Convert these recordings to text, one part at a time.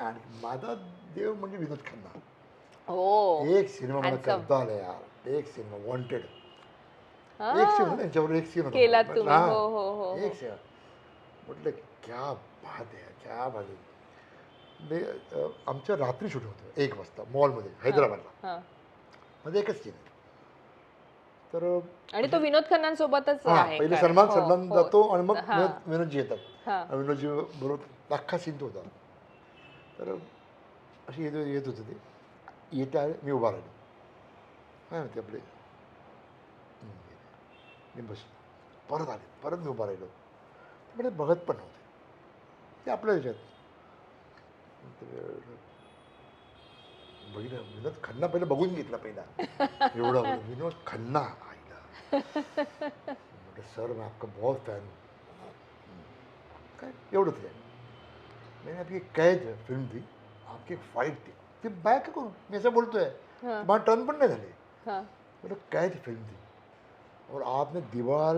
आणि माझा देव म्हणजे विनोद खन्ना हो एक सिनेमा मला. करता आला यार एक सिनेमा वॉन्टेड. एक सीन त्यांच्यावर एक सीन केलात तुम्ही. हो, हो, हो, हो. एक सीन म्हटलं क्या बात आहे क्या बात आहे मी अ, आमचं रात्री शूट होतं एक वाजता मॉलमध्ये हैदराबादला. मध्ये एकच सीन आहे तर आणि तो विनोद खन्नांसोबतच पहिले. सलमान हो, सलमान हो. जातो आणि मग. विनोद- विनोदजी येतात विनोदजी बरोबर अख्खा सीन तो होता तर अशी येत येत होते ते. येते आहे मी उभा राहिलो. काय म्हणते आपले? मी बस परत आले. परत मी उभा राहिलो. ते बघत पण नव्हते. ते आपल्या ह्याच्यात तर बघितलं विनोद खन्ना पहिलं बघून घेतला पहिला. एवढा विनोद खन्ना आईला. म्हटलं सर मी आपका बहुत फॅन काय? एवढंच आहे मैंने आपकी कैद फ़िल्म थी आपकी एक फाईट थी ते बॅक करून मी असं बोलतोय हा. मला टर्न पण नाही झाले मतलब कैद फ़िल्म थी और आपने दीवार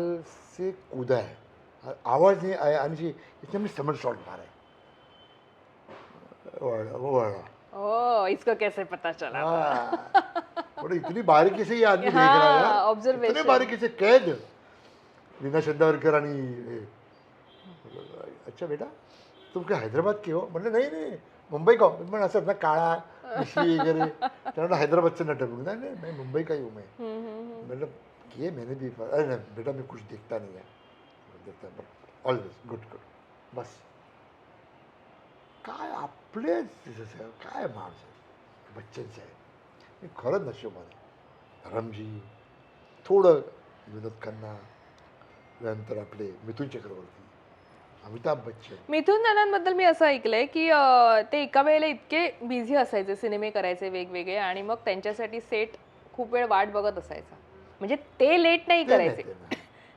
से कूदा है। और आवाज़ नहीं आया आने चाहिए। इसने हमने समर शॉट मारा है। वो ओ इसको कैसे पता चला? हाँ। बोले इतनी बारीकी से ये आदमी देख रहा है। हाँ, यार. observation. इतनी बारीकी से कैद। रीना चंदावरकर आणि अच्छा बेटा? तुम क्या हैदराबाद के हो? म्हणलं नाही नाही मुंबई का हो?" पण असं ना काळा मिश्री वगैरे हैदराबादचं नटक नाही नाही मैं मुंबई का ही हूँ मैं. मतलब ये मैंने भी अरे नहीं बेटा मैं कुछ देखता नहीं है। देखता बट ऑलवेज गुड गुड बस। काय आपलेच काय माणूस आहे बच्चनचे आहे मी खरंच नशिबान आहे रमजी थोडं विनोद खन्ना त्यानंतर आपले मिथुन चक्रवर्ती अमिताभ बच्चन. मिथुन दादांबद्दल मी असं ऐकलंय की अं, ते एका वेळेला इतके बिझी असायचे सिनेमे करायचे वेगवेगळे आणि मग त्यांच्यासाठी सेट खूप वेळ वाट बघत असायचा. म्हणजे ते लेट नाही करायचे.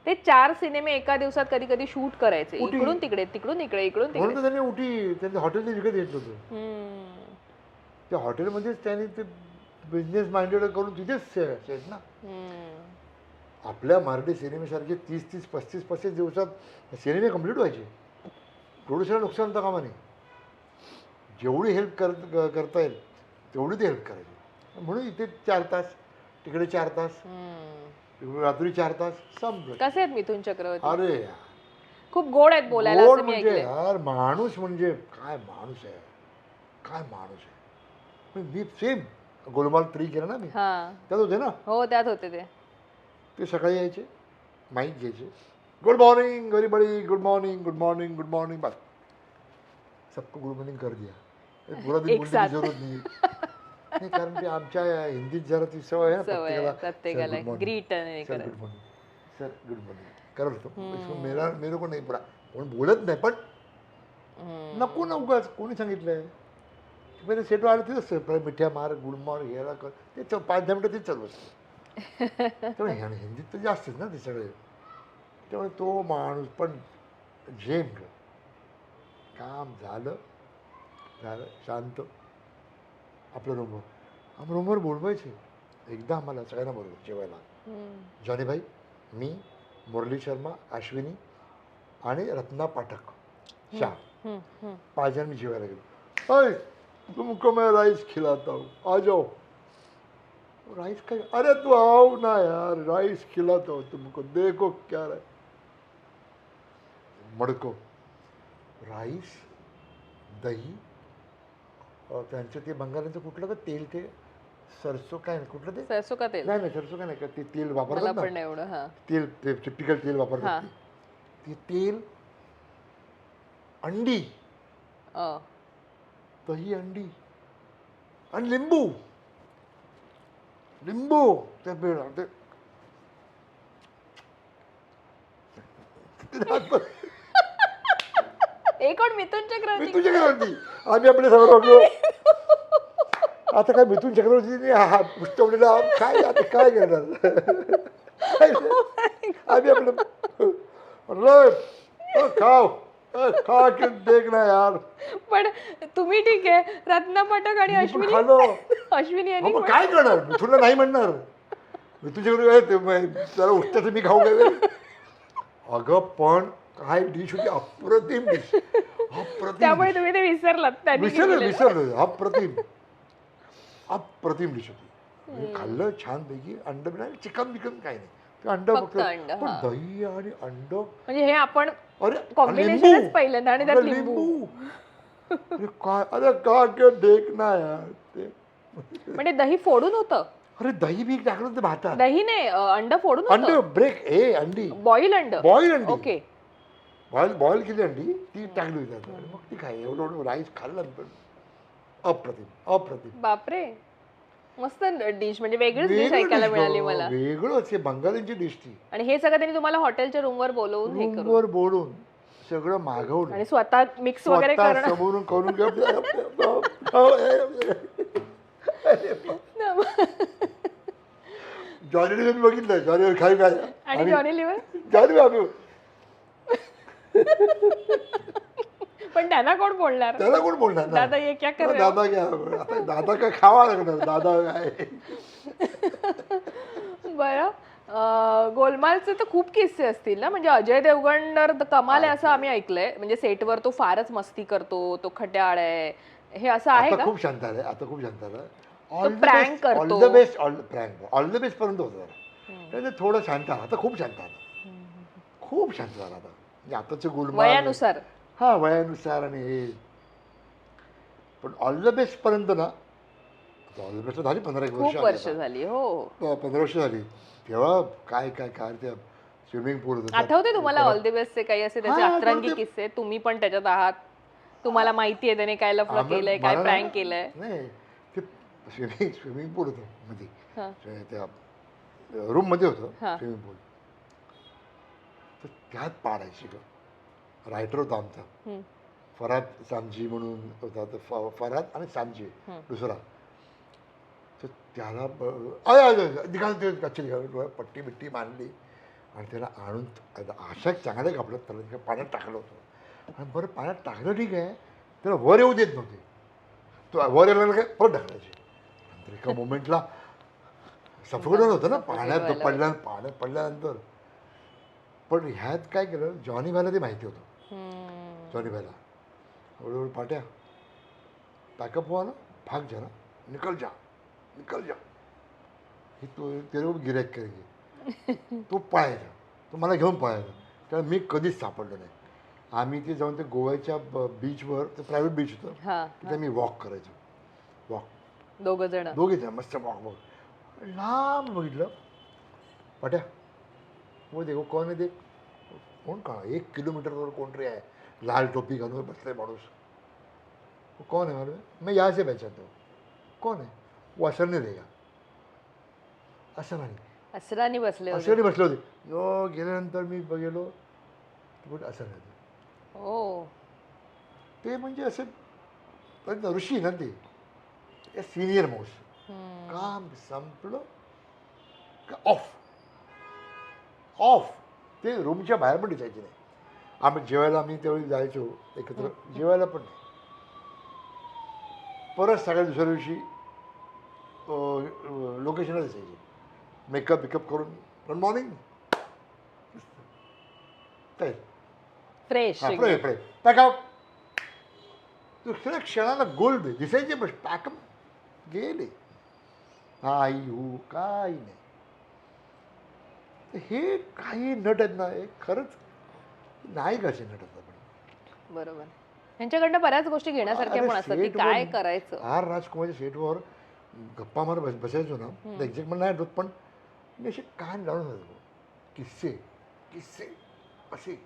ते चार सिनेमे एका दिवसात कधी कधी शूट करायचे. कुठे? इकडून तिकडे तिकडून इकडे इकडून म्हणून तिकडे तर त्यांनी उठी त्यांनी हॉटेलने विकत घेतलं होतं. हम्म, त्या हॉटेलमध्येच त्यांनी ते बिझनेस माइंडेड करून तिथेच सेट ना. हम्म. आपल्या मराठी सिनेमेसारखे तीस तीस पस्तीस पस्तीस दिवसात सिनेमे कंप्लीट व्हायचे. प्रोड्युसरला नुकसान होता कामा नाही जेवढी हेल्प कर करता येईल तेवढी ते हेल्प करायची. म्हणून इथे चार तास तिकडे चार तास रात्री चार तास संपलं. कसे आहेत मिथुन चक्रवर्ती? अरे खूप गोड आहेत बोलायला गोड म्हणजे यार माणूस म्हणजे काय माणूस आहे? काय माणूस आहे? मी सेम गोलमाल थ्री केलं ना मी. हा. त्यात होते ना? हो त्यात होते ते. ते सकाळी यायचे माईक घ्यायचे. गुड मॉर्निंग व्हेरी बडी good morning good morning good morning बस. सबको गुड मॉर्निंग कर दिया. पूरा दिन एक बोलने साथ. की जरूरत नहीं नहीं कारण ते आमच्या हिंदीत जरा ती सवय आहे ना प्रत्येकाला. "Sir, good morning. greet नाही Sir, करत. होतो. मेरा मेरे को नाही पडा कोण बोलत नाही पण. नको ना उगाच. कोणी सांगितलंय? पहिले सेटवर आलं तिथंच. मिठ्या मार गुड मॉर्निंग ह्याला कर. ते पाच दहा मिनटं तेच चालू असतं. त्यामुळे हिंदीत तर जास्तच ना ते सगळे. त्यामुळे तो माणूस पण झेम काम झालं झालं शांत. आपलं रूमवर आम्ही रूमवर बोलवायचे. एकदा आम्हाला सगळ्यांना बोलवलं जेवायला. जॉनी भाई मी मुरली शर्मा अश्विनी आणि रत्ना पाठक. शाह. पाच जण मी जेवायला गेलो. अय तुमको मैं राइस खिलाता हूँ आ जाओ. राइस का अरे तू आओ ना यार राइस खिलाता हूँ तुमको देखो क्या रहा। मडको राईस दही त्यांचं ते बंगाल्यांचं कुठलं का तेल ते? सरसो काय नाही कुठलं ते? सरसो का तेल? नाही नाही सरसो काय नाही का ते तेल वापरतात ना? एवढं हा. तेल ते टिपिकल तेल. वापरतात ते. तेल अंडी. दही अंडी. आणि लिंबू. लिंबू ते बेळ ते हे कोण मिथुन मी चक्रवर्ती तुझ्या चक्रवर्ती आम्ही आपले सगळं वागलो आता काय मिथून चक्रवर्तीने हा पुष्टवलेला आम काय आता काय करणार काय नाही. आम्ही आपलं म्हणलं "अ, खाओ अ, खा के यार। पण तुम्ही ठीक आहे. रत्ना पाठक आणि मी पण अश्विनी खाल्लो. अश्विनी यांनी मग काय करणार? मिथूनला नाही म्हणणार. मी तुझ्याकडे "ए, ते म- जरा उठतं तर मी खाऊ काय अगं पण काय डिश होती? अप्रतिम डिश अप्रतिम त्यामुळे तुम्ही ते विसरलात त्यांनी विसरलो केलेलं. विसरलो. अप्रतिम. अप्रतिम डिश होती. मी खाल्लं छानपैकी. अंड बिना चिकन बिकन काही नाही. ते अंड फक्त फक्त अंड, पण हा. दही आणि अंड म्हणजे हे आपण अरे Combinationच लिंबू. पहिल्यांदा आणि त्यात अरे लिंबू. अरे काय अरे का के देख ना यार ते म्हणजे दही फोडून होतं अरे दही बी टाकलं होतं भातात दही नाही अं, अंड फोडून अंड होतं ब्रेक ए अंडी बॉईल अंड बॉईल अंडी ओके बॉईल बॉईल केली अंडी ती टाकली होती त्यात. मग ती काय एवढं एवढं राईस खाल्लं पण अप्रतिम अप्रतिम बापरे मस्त डिश म्हणजे वेगळीच डिश ऐकायला मिळाली बघ, मला. वेगळंच हे बंगालींची डिश ती. आणि हे सगळं त्यांनी तुम्हाला हॉटेलच्या रूमवर बोलवून हे करून. बोलून सगळं मागवलं. आणि स्वतः मिक्स वगैरे स्वतः करणं समोरून करून जॉनी बघितलं जॉनी खाई काय आणि जॉनी लिव्हर जॉनी आम्ही पण त्यांना कोण बोलणार? त्याला कोण बोलणार? ना. दादा ये क्या कर रहे हो? दादा क्या आता दादा काय खावा लागणार? दादा काय? बरं. अं, गोलमालचे तर खूप किस्से असतील ना? म्हणजे अजय देवगण तर कमाल आहे असं आम्ही ऐकलंय. म्हणजे सेटवर तो फारच मस्ती करतो तो खट्याळ आहे. हे असं आहे आता का? खूप शांत आलाय आता खूप शांत तो all the prank best all करतो. The best all prank all the best पर्यंत होतं. जरा त्याने थोडं शांत आला आता खूप शांत आला खूप शांत झाला आता. म्हणजे आताचे गुलमाल वयानुसार. हा वयानुसार आणि हे. पण ऑल द बेस्ट पर्यंत ना ऑल द बेस्ट झाली पंधरा एक वर्ष खूप वर्ष. झाली हो. प- पंधरा वर्ष झाली. तेव्हा काय काय काय त्या स्विमिंग पूल आठवते तुम्हाला ऑल दी बेस्टचे काही असे त्याचे हा, अतरंगी. किस्से? तुम्ही पण त्याच्यात आहात. तुम्हाला माहिती आहे त्याने काय लफडं आम्ही- केलंय काय मला प्रँक केलंय. नाही ते स्विमिंग स्विमिंग पूल होतं मध्ये. हा. ते- त्या रूममध्ये होतं हा. Swimming pool. तर त्यात पाडायची ग. रायटर होता आमचा. फराद सामजी म्हणून होता तर फ- फराद आणि सामजी हम्म. दुसरा. तर त्याला निघाल पट्टी बिट्टी मांडली. आणि त्याला आणून आता अशा चांगल्या कापडात त्याला तिकडे पाण्यात टाकलं होतं. आणि बरं पाण्यात टाकलं ठीक आहे. त्याला वर येऊ देत नव्हते. तो वर येणार काय परत ढकलायचे. नंतर एका मोमेंटला सफोकेशन होतं ना पाण्यात व्हायला पडल्या पाण्यात पडल्यानंतर. पण ह्यात काय केलं जॉनी भाईला ते माहिती होतं. जॉनी भाईला हळूहळू पाट्या. पॅकअप हुआ ना भाग जा ना निकल जा निकल जा. हे तो तेरे को गिरायक करेंगे. तो पळायचा तो मला घेऊन पळायचा त्याला मी कधीच सापडलो नाही. आम्ही ते जाऊन ते गोव्याच्या बीचवर ते प्रायव्हेट बीच होतं. हा तिथे मी वॉक करायचो. वॉक दोघ जण. दोघे जण मस्त वॉक बघ लांब बघितलं. पाट्या. वो देखो कोण आहे ते? कोण का? एक किलोमीटरवर कोणतरी आहे. लाल टोपी घालून बसले माणूस. वो कौन है मालूम? है मैं यहाँ से पहचानता हूँ कौन है वो असर नहीं देगा असं नाही असरानी बसले होते. असं बसले होते. यो गेल्यानंतर मी बघेलो पण असं नाही हो. ते म्हणजे असे पण ऋषी ना ते. सिनियर हम्म. काम संपलं का ऑफ ऑफ ते रूमच्या बाहेर पण दिसायचे नाही. आम्ही जेवायला आम्ही त्यावेळी जायचो एकत्र. जेवायला पण नाही. परत सगळ्या दुसऱ्या दिवशी लोकेशनला दिसायचे मेकअप बिकअप करून. गुड मॉर्निंग काय फ्रेश पुढे पॅकअप दुसऱ्या क्षणाला गोल्ड दिसायचे बस पॅकअप गेले. आई हो काही नाही. हे काही नट आहेत ना हे खरंच नाही कसे आहेत आपण? बरोबर. त्यांच्याकडनं बऱ्याच गोष्टी घेण्यासारख्या पण असतात की काय करायचं? आर राजकुमारच्या सेटवर गप्पा मार बस बसायचो ना एक्झॅक्ट पण नाही आठवत पण मी असे कान लावून होतो किस्से किस्से असे.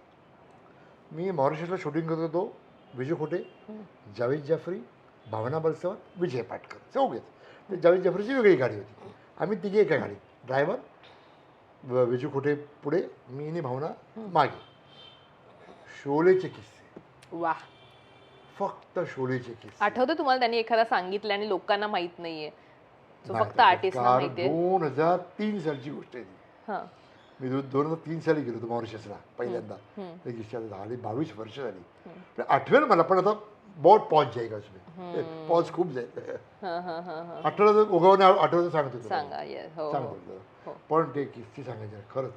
मी मॉरिशसला शूटिंग करत होतो विजय खोटे जावेद जाफरी भावना बलसवर विजय पाटकर. चौघेच ते जावेद जाफरीची वेगळी गाडी होती. आम्ही तिघे एका गाडीत. ड्रायव्हर विजय खोटे पुढे मी आणि भावना मागे. शोलेचे किस्से वा फक्त शोलेचे किस्से आठवतं तुम्हाला त्यांनी एखादा सांगितलं आणि लोकांना माहीत नाहीये? फक्त दोन हजार तीन सालची गोष्ट आहे ती. हा. मी दोन हजार तीन साली गेलो होतो मॉरिशसला पहिल्यांदा. त्या झाली बावीस वर्ष झाली. पण आठवेल मला पण आता बहुत पॉज जाईल पॉज खूप जाईल. हा हा हा हा. आठवलं उगवणे आठवलं सांगत होतो. हो सांगत हो. होतो. पण ते किस्ती सांगायचे खरंच.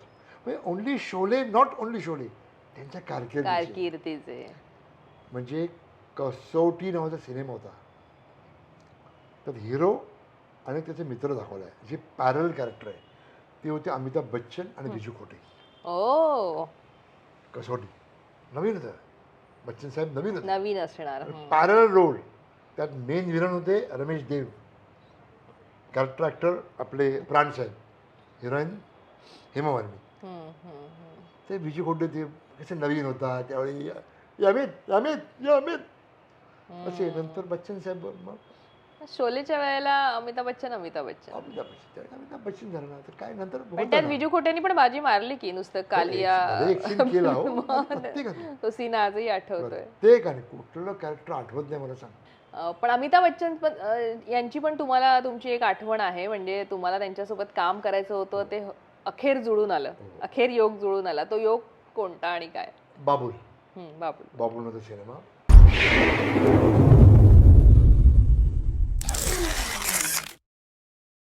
म्हणजे only Sholay not only Sholay. त्यांच्या कारकिर्दीचे. कारकिर्दीचे. म्हणजे कसोटी नावाचा सिनेमा होता. त्यात हिरो आणि त्याचे मित्र दाखवला आहे जे पॅरल कॅरेक्टर आहे. ते होते अमिताभ बच्चन आणि बिजू खोटे. ओ! कसोटी. नवीन होतं. बच्चन साहेब नवीन होते. नवीन असणार. हं. पॅरल रोल त्यात मेन विलन होते रमेश देव. कॅरेक्टर ॲक्टर आपले प्राणसाहेब हिरोईन हेमा मालिनी. ते बिजू खोटे ते कसे नवीन होता त्यावेळी "ये अमित ये अमित ये अमित असे नंतर बच्चन साहेब मग शोलेच्या वेळेला अमिताभ बच्चन अमिताभ बच्चन. अमिताभ बच्चन अमिताभ बच्चन झालं ना तर काय नंतर पण त्यात. विजू खोटेनी पण बाजी मारली की नुसतं कालिया एक scene केला हो. प्रत्येकाने तो सीन आजही आठवतोय. प्रत्येकाने कुठलं कॅरेक्टर आठवत नाही मला सांग. पण अमिताभ बच्चन यांची पण तुम्हाला तुमची एक आठवण आहे म्हणजे तुम्हाला त्यांच्यासोबत काम करायचं होतं ते अखेर जुळून आलं. अखेर योग जुळून आला. तो योग कोणता आणि काय? बाबुल. हं, बाबू बाबुल. नव्हता सिनेमा.